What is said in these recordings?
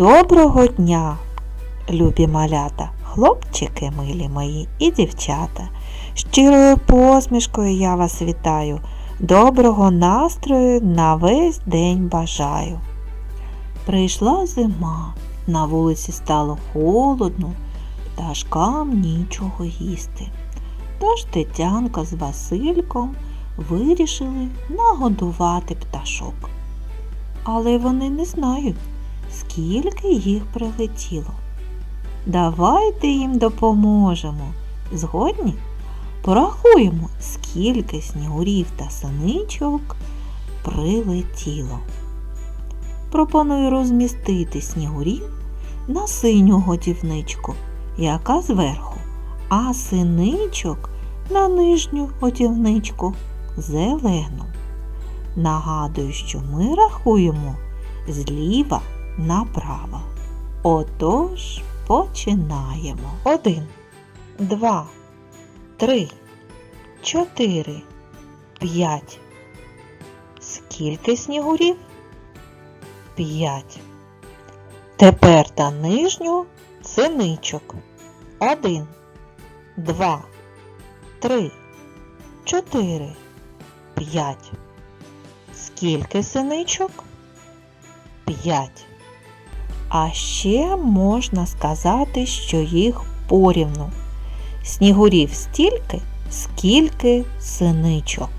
Доброго дня, любі малята, хлопчики милі мої і дівчата. Щирою посмішкою я вас вітаю. Доброго настрою на весь день бажаю. Прийшла зима, на вулиці стало холодно, пташкам нічого їсти. Тож Тетянка з Васильком вирішили нагодувати пташок. Але вони не знають, скільки їх прилетіло. Давайте їм допоможемо. Згодні порахуємо, скільки снігурів та синичок прилетіло. Пропоную розмістити снігурів на синю годівничку, яка зверху, а синичок на нижню годівничку зелену. Нагадую, що ми рахуємо зліва направо. Отож, починаємо. Один, два, три, чотири, п'ять. Скільки снігурів? П'ять. Тепер та нижню синичок. Один, два, три, чотири, п'ять. Скільки синичок? П'ять. А ще можна сказати, що їх порівну. Снігурів стільки, скільки синичок.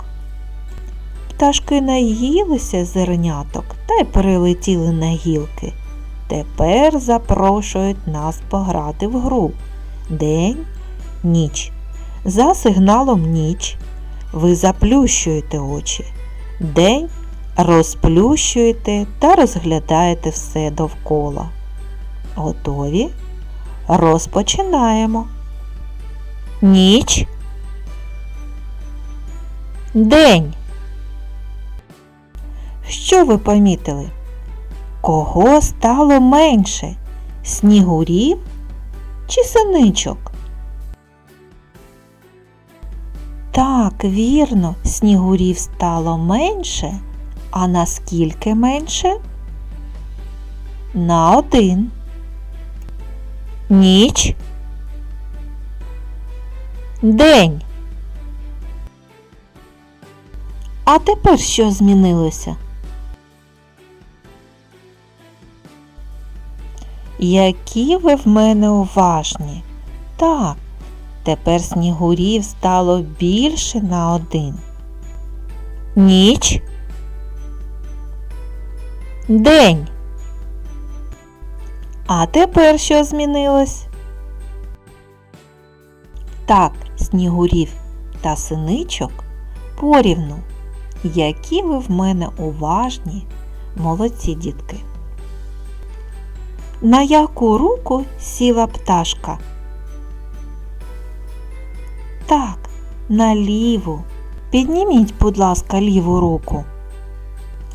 Пташки наїлися зерняток та й перелетіли на гілки. Тепер запрошують нас пограти в гру. День, ніч. За сигналом ніч ви заплющуєте очі. День розплющуєте та розглядаєте все довкола. Готові? Розпочинаємо. Ніч. День. Що ви помітили? Кого стало менше? Снігурів чи синичок? Так, вірно, снігурів стало менше. А наскільки менше? На один. Ніч. День. А тепер що змінилося? Які ви в мене уважні? Так, тепер снігурів стало більше на один. Ніч. День. А тепер що змінилось? Так, снігурів та синичок порівну. Які ви в мене уважні, молодці дітки. На яку руку сіла пташка? Так, на ліву. Підніміть, будь ласка, ліву руку.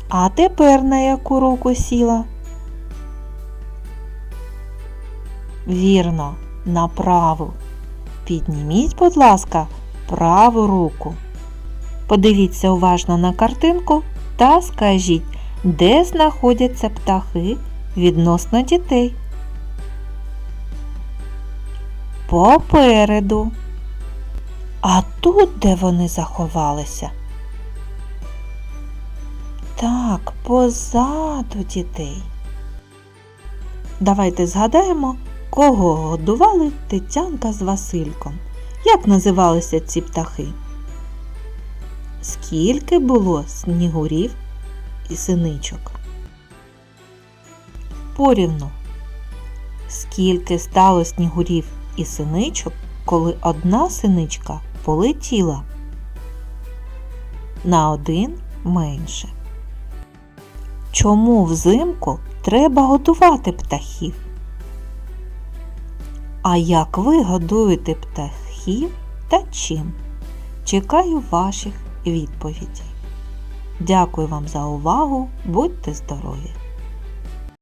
А тепер на яку руку сіла? Вірно, на праву. Підніміть, будь ласка, праву руку. Подивіться уважно на картинку та скажіть, де знаходяться птахи відносно дітей. Попереду. А тут де вони заховалися? Так, позаду дітей. Давайте згадаємо, кого годували Тетянка з Васильком. Як називалися ці птахи? Скільки було снігурів і синичок? Порівну. Скільки стало снігурів і синичок, коли одна синичка полетіла? На один менше. Чому взимку треба годувати птахів? А як ви годуєте птахів та чим? Чекаю ваших відповідей. Дякую вам за увагу. Будьте здорові!